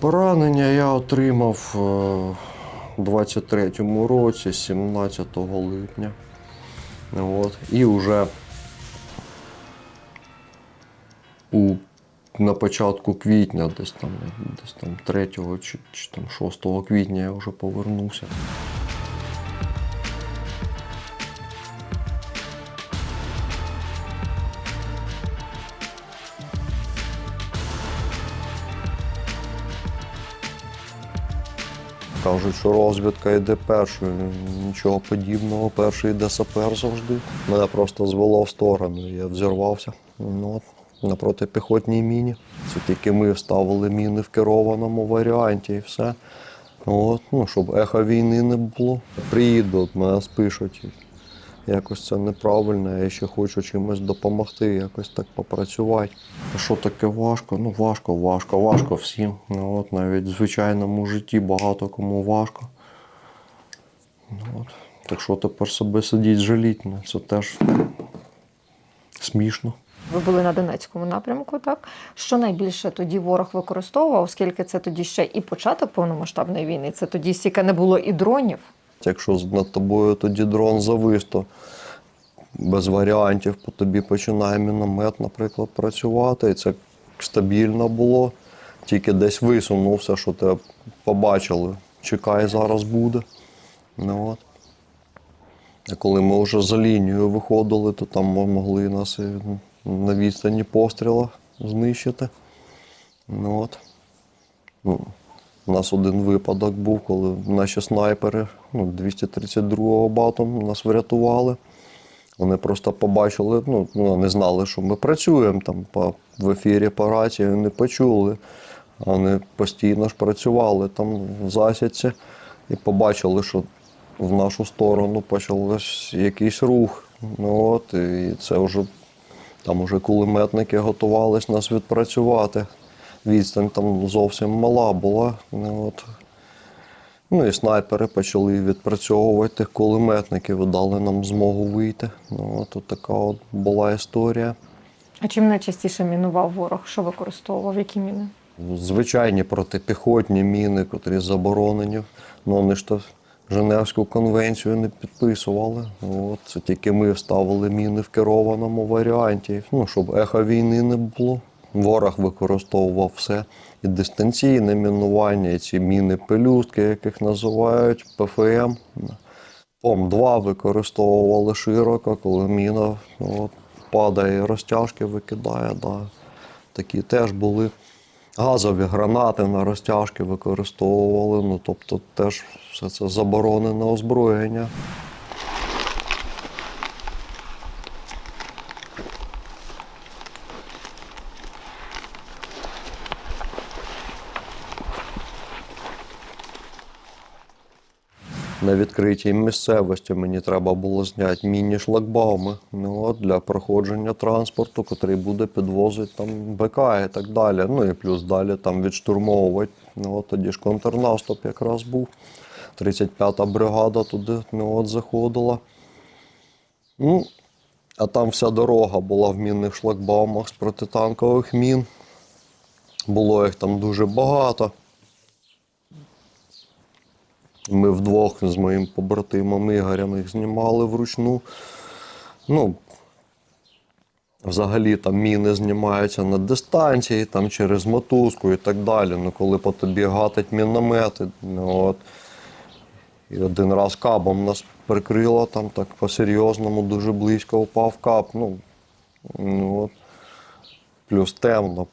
Поранення я отримав е, у 23-му році, 17 липня. От. І вже у, на початку квітня, десь там, десь там 3 чи, чи там 6 квітня я вже повернувся. Кажуть, що розвідка йде першою. Нічого подібного, перший йде сапер завжди. Мене просто звело в сторону. Я взірвався ну, на протипіхотній міні. Це тільки ми вставили міни в керованому варіанті і все. От, ну, щоб ехо війни не було. Приїдуть, мене спишуть. Якось це неправильно, я ще хочу чимось допомогти, якось так попрацювати. А що таке важко? Ну важко, важко, важко всім. Ну, от, навіть в звичайному житті багато кому важко. Ну, от. Так що тепер себе сидіть жаліть, ну, це теж смішно. Ви були на Донецькому напрямку, так? Що найбільше тоді ворог використовував, оскільки це тоді ще і початок повномасштабної війни, це тоді стільки не було і дронів. Якщо над тобою тоді дрон завис, то без варіантів по тобі починає міномет, наприклад, працювати. І це стабільно було. Тільки десь висунувся, що тебе побачили. Чекай, зараз буде. Ну, от. А коли ми вже за лінію виходили, то там могли нас і на відстані постріла знищити. Ну, от. Ну, у нас один випадок був, коли наші снайпери ну, 232-го бату нас врятували. Вони просто побачили, ну, ну, не знали, що ми працюємо там по, в ефірі по рації, не почули. Вони постійно ж працювали там в засідці і побачили, що в нашу сторону почався якийсь рух. Ну, от, і це вже там уже кулеметники готувались нас відпрацювати. Відстань там зовсім мала була. Ну, от. ну і снайпери почали відпрацьовувати тих кулеметників дали нам змогу вийти. Ну, от, от така от була історія. А чим найчастіше мінував ворог? Що використовував? Які міни? Звичайні протипіхотні міни, котрі заборонені. Ну, вони ж то Женевську конвенцію не підписували. От, це тільки ми вставили міни в керованому варіанті, ну, щоб ехо війни не було. Ворог використовував все. І дистанційне мінування, і ці міни пелюстки, яких називають ПФМ. ПОМ-2 використовували широко, коли міна ну, от, падає розтяжки викидає. Да. Такі теж були. Газові гранати на розтяжки використовували. Ну, тобто теж все це заборонене озброєння. На відкритій місцевості мені треба було зняти міні-шлагбауми ну, от, для проходження транспорту, який буде підвозити там БК і так далі. Ну і плюс далі там відштурмовувати. Ну, от, тоді ж контрнаступ якраз був. 35-та бригада туди ну, от, заходила. Ну, а там вся дорога була в мінних шлагбаумах з протитанкових мін. Було їх там дуже багато. Ми вдвох з моїм побратимом Ігорем їх знімали вручну. Ну, взагалі там міни знімаються на дистанції, там через мотузку і так далі. Ну, коли по тобі гатить міномети, ну, от. І один раз кабом нас прикрило, там так по-серйозному, дуже близько упав кап. Ну, ну, от. Плюс темно,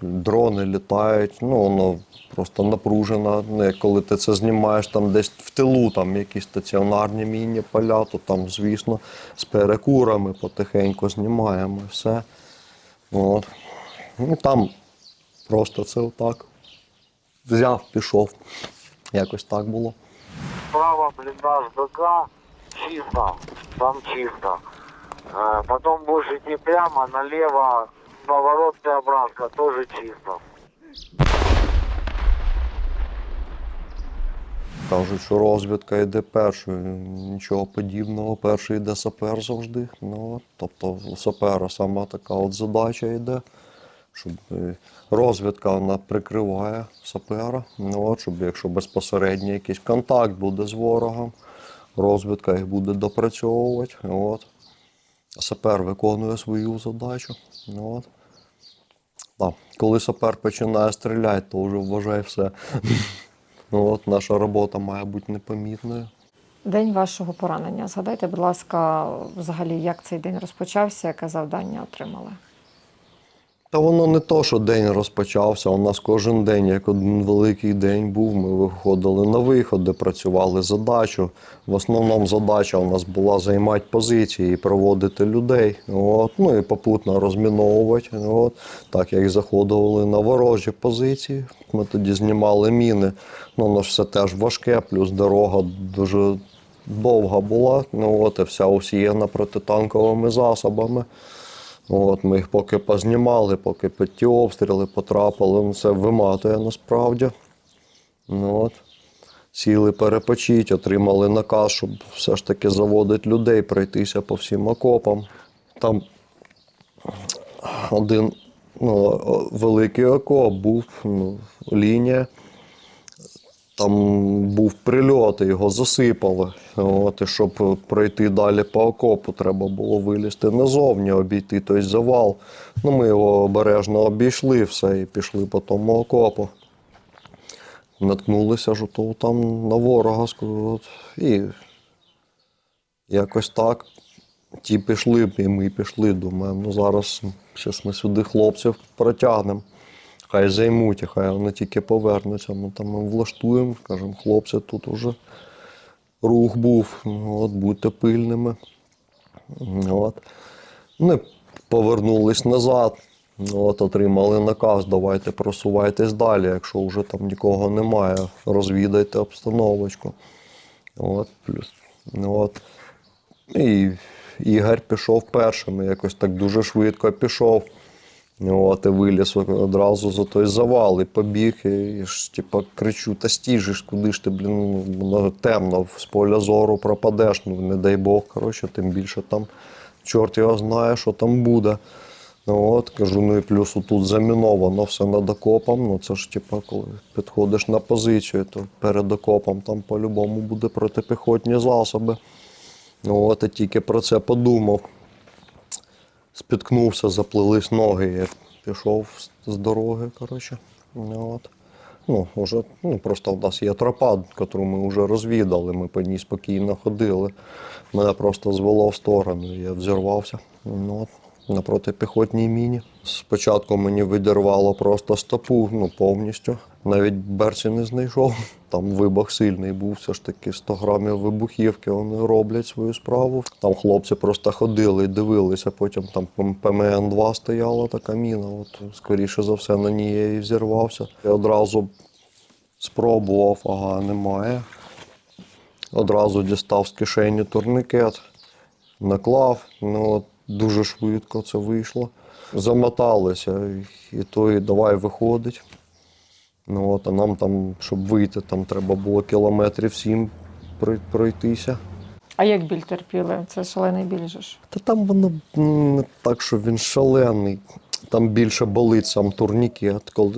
дрони літають, ну воно просто напружено. Ну, коли ти це знімаєш там десь в тилу, там якісь стаціонарні мінні поля, то там, звісно, з перекурами потихеньку знімаємо все. От. Ну, там просто це отак. Взяв, пішов. Якось так було. Справа блиндаж БК чисто, там чисто. Э, Потом будешь идти прямо, налево, поворот Преображка, тоже чисто. кажуть, що розвідка йде першою. Нічого подібного. Перший йде сапер завжди. Ну, тобто у сапера сама така от задача йде, щоб е, розвідка вона прикриває сапера. Ну, от, щоб якщо безпосередньо якийсь контакт буде з ворогом, розвідка їх буде допрацьовувати. От. А сапер виконує свою задачу. Ну, от. Да. Коли сапер починає стріляти, то вже вважає все. Ну, от, наша робота має бути непомітною. День вашого поранення. Згадайте, будь ласка, взагалі, як цей день розпочався, яке завдання отримали? Та воно не то, що день розпочався. У нас кожен день, як один великий день був. Ми виходили на виходи, працювали задачу. В основному задача у нас була займати позиції проводити людей. От. Ну і попутно розміновувати. От. Так як заходили на ворожі позиції. Ми тоді знімали міни. Ну, воно ж все теж важке, плюс дорога дуже довга була. Ну, от, і вся усіяна протитанковими засобами. От, ми їх поки познімали, поки під ті обстріли потрапили, ну, це виматує насправді. Ну, от. Сіли перепочить, отримали наказ, щоб все ж таки заводити людей, пройтися по всім окопам. Там один ну, великий окоп був, ну, лінія. Там був прильот, його засипали. От, і щоб пройти далі по окопу, треба було вилізти назовні, обійти той завал. Ну, ми його обережно обійшли все і пішли по тому окопу. Наткнулися ж ото там на ворога. От, і якось так. Ті пішли, і ми пішли. Думаємо, ну зараз щас ми сюди хлопців протягнемо. Хай займуть, і хай вони тільки повернуться. Ми там влаштуємо, кажемо, хлопці, тут уже рух був, ну, от, будьте пильними. От. Вони повернулись назад, от, отримали наказ, давайте просувайтесь далі, якщо вже там нікого немає, розвідайте обстановочку. От, плюс, от. І Ігор пішов першим, якось так дуже швидко пішов. От, і виліз одразу за той завал і побіг. І ж, типа, кричу, та стіжиш, куди ж ти, блін, ну, темно, з поля зору пропадеш, ну не дай Бог, коротше, тим більше там чорт його знає, що там буде. Ну, от, кажу, ну і плюс тут заміновано все над окопом. Ну це ж типа, коли підходиш на позицію, то перед окопом там по-любому буде протипіхотні засоби. Ну, от, і тільки про це подумав спіткнувся, заплились ноги. Я пішов з- дороги, коротше. От. Ну, вже, ну, просто в нас є тропа, яку ми вже розвідали, ми по ній спокійно ходили. Мене просто звело в сторону, я взірвався. Ну, от, на протипіхотній міні. Спочатку мені видірвало просто стопу, ну повністю. Навіть берці не знайшов. Там вибух сильний був, все ж таки 100 грамів вибухівки, вони роблять свою справу. Там хлопці просто ходили і дивилися, потім там ПМН-2 стояла така міна. От, скоріше за все, на ній я і взірвався. Я одразу спробував, ага, немає. Одразу дістав з кишені турникет, наклав. Ну, от, дуже швидко це вийшло. Замоталися, і то і давай виходить. Ну, от, а нам там, щоб вийти, там треба було кілометрів сім пройтися. А як біль терпіли? Це шалений біль же ж. Та там воно не так, що він шалений. Там більше болить сам турнікет. Коли,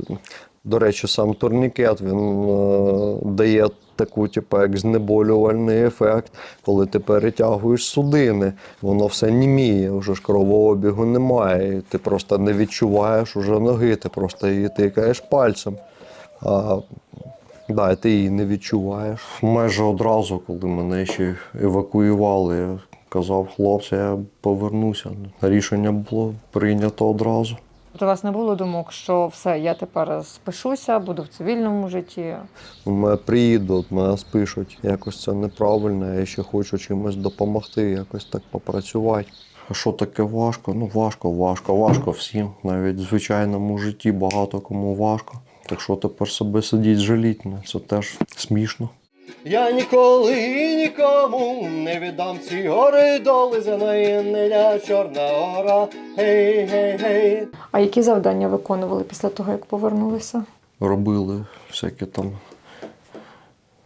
до речі, сам турнікет він е, дає таку, типу, як знеболювальний ефект, коли ти перетягуєш судини, воно все німіє, вже ж кровообігу немає. І ти просто не відчуваєш уже ноги, ти просто її тикаєш пальцем. А Да, ти її не відчуваєш. Майже одразу, коли мене ще евакуювали, я казав хлопці, я повернуся. Рішення було прийнято одразу. Тобто у вас не було думок, що все, я тепер спишуся, буду в цивільному житті. Мене приїдуть, мене спишуть. Якось це неправильно, я ще хочу чимось допомогти, якось так попрацювати. А що таке важко? Ну важко, важко, важко всім. Навіть в звичайному житті багато кому важко. Так що тепер себе сидіть жаліть, ну це теж смішно. Я ніколи і нікому не віддам ці гори доли за неї чорна гора. Гей, гей, гей. А які завдання виконували після того, як повернулися? робили всякі там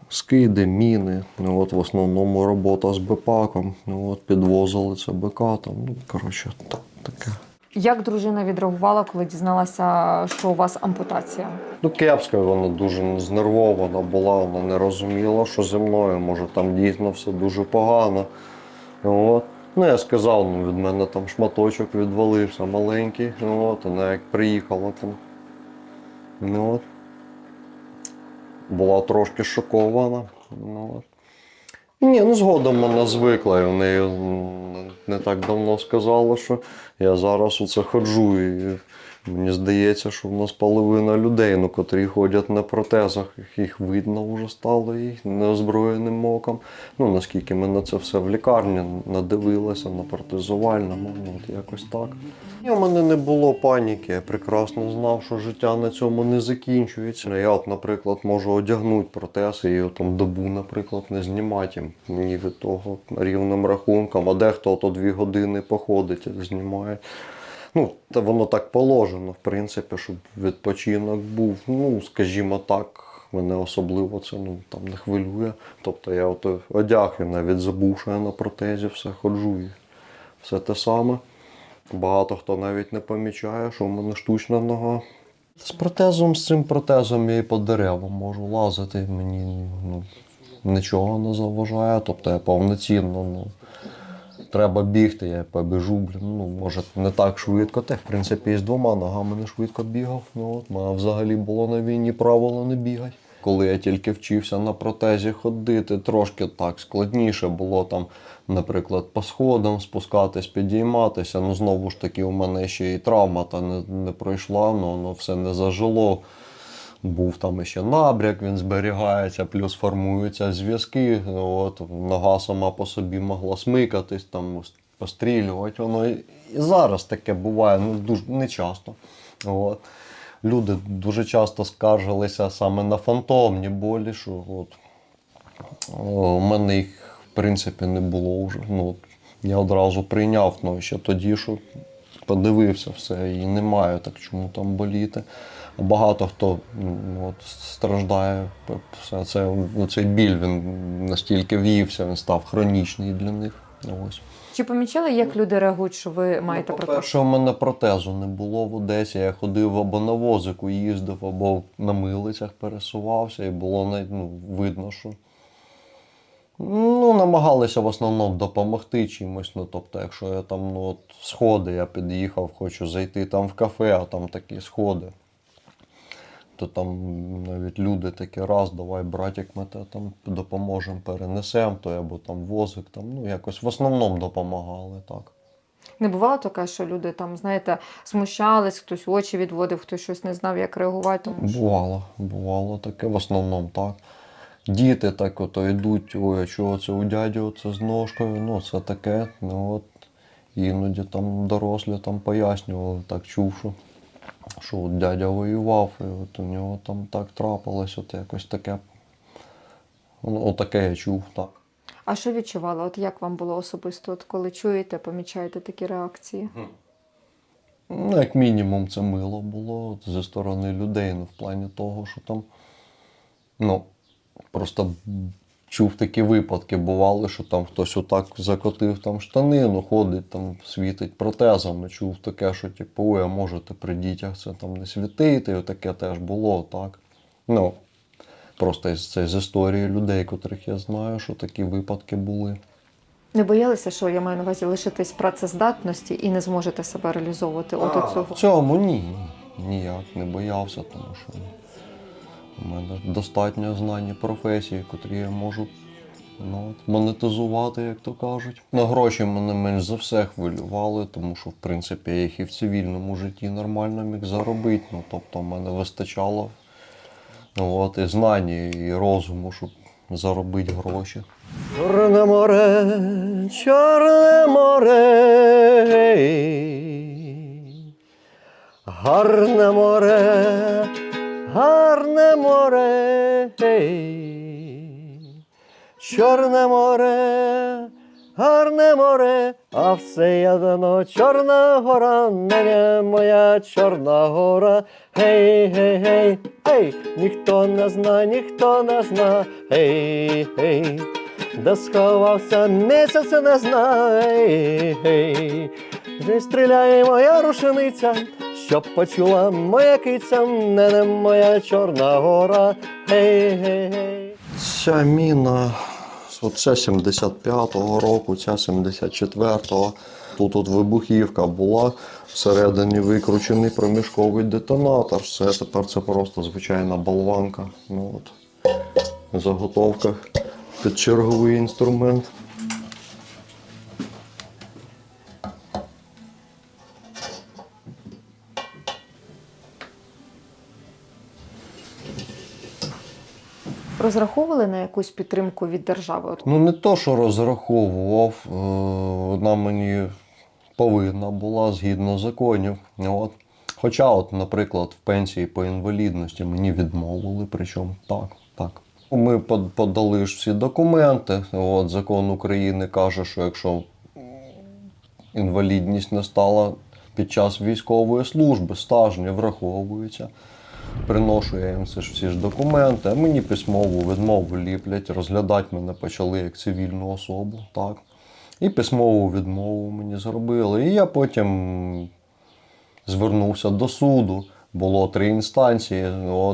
скиди, міни. Ну, от в основному робота з БПАКом. Ну, от підвозили це БК там. Ну, коротше, так, таке. Як дружина відреагувала, коли дізналася, що у вас ампутація? Ну, кепська вона дуже знервована була, вона не розуміла, що зі мною. Може, там дійсно все дуже погано. От. Ну, я сказав, ну, від мене там шматочок відвалився маленький. От. Вона як приїхала там. Ну, от. Була трошки шокована. Ну, от. Ні, ну згодом вона звикла, і в неї не так давно сказала, що я зараз у це ходжу. І мені здається, що в нас половина людей, ну, котрі ходять на протезах, їх- їх видно вже стало і неозброєним оком. Ну, наскільки ми на це все в лікарні надивилися, на протезувальному, ну, от якось так. І у мене не було паніки, я прекрасно знав, що життя на цьому не закінчується. Я, от, наприклад, можу одягнути протез і його там добу, наприклад, не знімати. Мені від того рівним рахунком, а дехто то дві години походить, знімає. Ну, та воно так положено, в принципі, щоб відпочинок був. Ну, скажімо так, мене особливо це ну, там не хвилює. Тобто я от одяг і навіть забув, що я на протезі все ходжу і все те саме. Багато хто навіть не помічає, що в мене штучна нога. З протезом, з цим протезом я і по деревам можу лазити, мені ну, нічого не заважає. Тобто я повноцінно ну, треба бігти, я побіжу, блін, ну, може, не так швидко. Та, в принципі, з двома ногами не швидко бігав. Ну, от, мене взагалі було на війні правило не бігати. Коли я тільки вчився на протезі ходити, трошки так складніше було там, наприклад, по сходам спускатись, підійматися. Ну, знову ж таки, у мене ще і травма та не, не пройшла, ну, воно все не зажило. Був там ще набряк, він зберігається, плюс формуються зв'язки. От, нога сама по собі могла смикатись, там, пострілювати. Воно і зараз таке буває, ну дуже не часто. От. Люди дуже часто скаржилися саме на фантомні болі, що от, у мене їх в принципі не було вже. Ну, я одразу прийняв, ну ще тоді, що подивився все, і немає, так чому там боліти. Багато хто ну, от, страждає, це, ну, цей біль він настільки в'ївся, він став хронічний для них. Ось. Чи помічали, як люди реагують, що ви маєте Ну, протез? По-перше, у мене протезу не було в Одесі. Я ходив або на возику їздив, або на милицях пересувався, і було ну, видно, що ну, намагалися в основному допомогти чимось. Ну, тобто, якщо я там ну, от, сходи, я під'їхав, хочу зайти там в кафе, а там такі сходи. То там навіть люди такі, раз, давай, братик, ми те там допоможемо, перенесемо, то або там возик, там, ну якось в основному допомагали так. Не бувало таке, що люди там, знаєте, смущались, хтось очі відводив, хтось щось не знав, як реагувати. Тому що... Бувало, бувало таке, в основному так. Діти так ото йдуть, ой, а чого це у дяді оце з ножкою, ну це таке. Ну от іноді там дорослі там пояснювали, так чув, що, що от дядя воював, і от у нього там так трапилось, от якось таке. Ну, отаке я чув, так. А що відчували? От як вам було особисто, от коли чуєте, помічаєте такі реакції? Ну, як мінімум, це мило було от, зі сторони людей, ну, в плані того, що там, ну, просто чув такі випадки, бували, що там хтось отак закотив там штанину, ходить, там світить протезами. Чув таке, що типу, ой, а можете при дітях це там не світити, і таке теж було, так. Ну, просто це з історії людей, котрих я знаю, що такі випадки були. Не боялися, що я маю на увазі лишитись працездатності і не зможете себе реалізовувати от цього? В цьому ні. Ніяк не боявся, тому що у мене достатньо знань професії, котрі я можу ну, монетизувати, як то кажуть. На гроші мене менш за все хвилювали, тому що, в принципі, я їх і в цивільному житті нормально міг заробити. Ну, тобто, в мене вистачало от, і знань, і розуму, щоб заробити гроші. Чорне море, чорне море, гарне море, гарне море, чорне море, гарне море, а все ядно Чорна гора, не моя Чорна гора. Гей, гей, гей, гей, ніхто не зна, ніхто не зна, гей, гей. Де сховався місяць не знає. Вже стріляє моя рушениця, щоб почула моя киця, не, не моя Чорна гора. Гей, гей, гей. Ця міна, оце 75-го року, ця 74-го. Тут от вибухівка була, всередині викручений проміжковий детонатор. Все, тепер це просто звичайна болванка. Ну, от. В заготовках під черговий інструмент. Розраховували на якусь підтримку від держави? Ну, не то, що розраховував, е, вона мені повинна була згідно законів. От. Хоча, от, наприклад, в пенсії по інвалідності мені відмовили, причому так, так. Ми подали ж всі документи. От, закон України каже, що якщо інвалідність не стала під час військової служби, стаж не враховується. Приношу я їм це ж всі ж документи, а мені письмову відмову ліплять, розглядати мене почали як цивільну особу. Так. І письмову відмову мені зробили. І я потім звернувся до суду. Було три інстанції.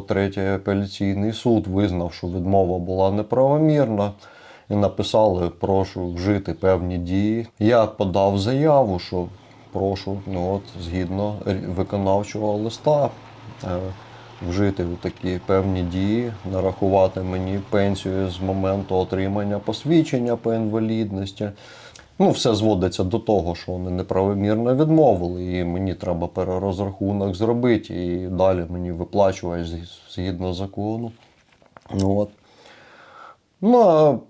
Третій апеляційний суд визнав, що відмова була неправомірна. І написали, прошу вжити певні дії. Я подав заяву, що прошу, ну от, згідно виконавчого листа, е, вжити такі певні дії, нарахувати мені пенсію з моменту отримання посвідчення по інвалідності. Ну, все зводиться до того, що вони неправомірно відмовили, і мені треба перерозрахунок зробити, і далі мені виплачують згідно закону. Ну, от. А в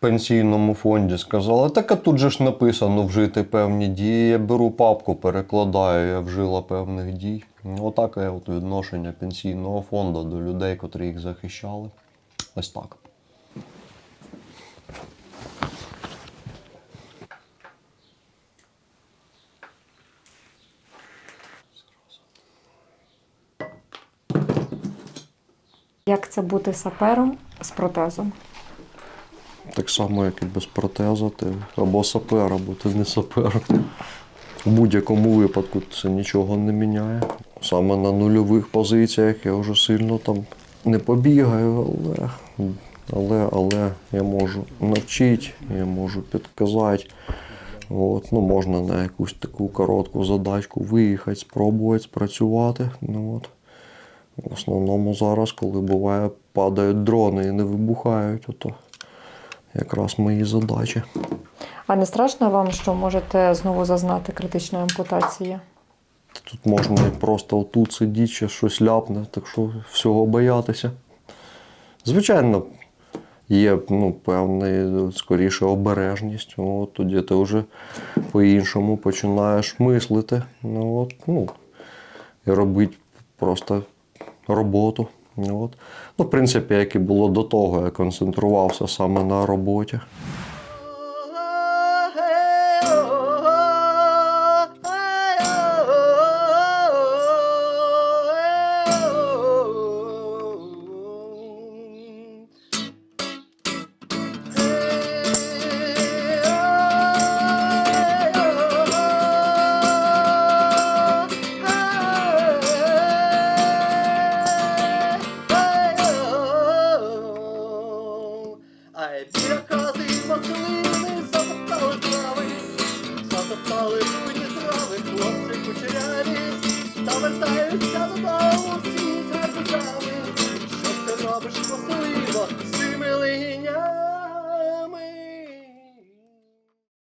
пенсійному фонді сказали, так а тут же ж написано вжити певні дії. Я беру папку, перекладаю, я вжила певних дій. Отаке от відношення пенсійного фонду до людей, котрі їх захищали. Ось так. як це бути сапером з протезом? Так само, як і без протеза, ти або сапер, або ти не сапер. В будь-якому випадку це нічого не міняє. Саме на нульових позиціях я вже сильно там не побігаю, але, але, але я можу навчити, я можу підказати. От, ну, можна на якусь таку коротку задачку виїхати, спробувати спрацювати. Ну, от. В основному зараз, коли буває, падають дрони і не вибухають, ото якраз мої задачі. А не страшно вам, що можете знову зазнати критичної ампутації? Тут можна просто отут сидіти, щось ляпне, так що всього боятися. Звичайно, є ну, певна скоріше обережність. От, тоді ти вже по-іншому починаєш мислити. Ну, от, ну, і робити просто роботу. Ну, От. Ну, в принципі, як і було до того, я концентрувався саме на роботі.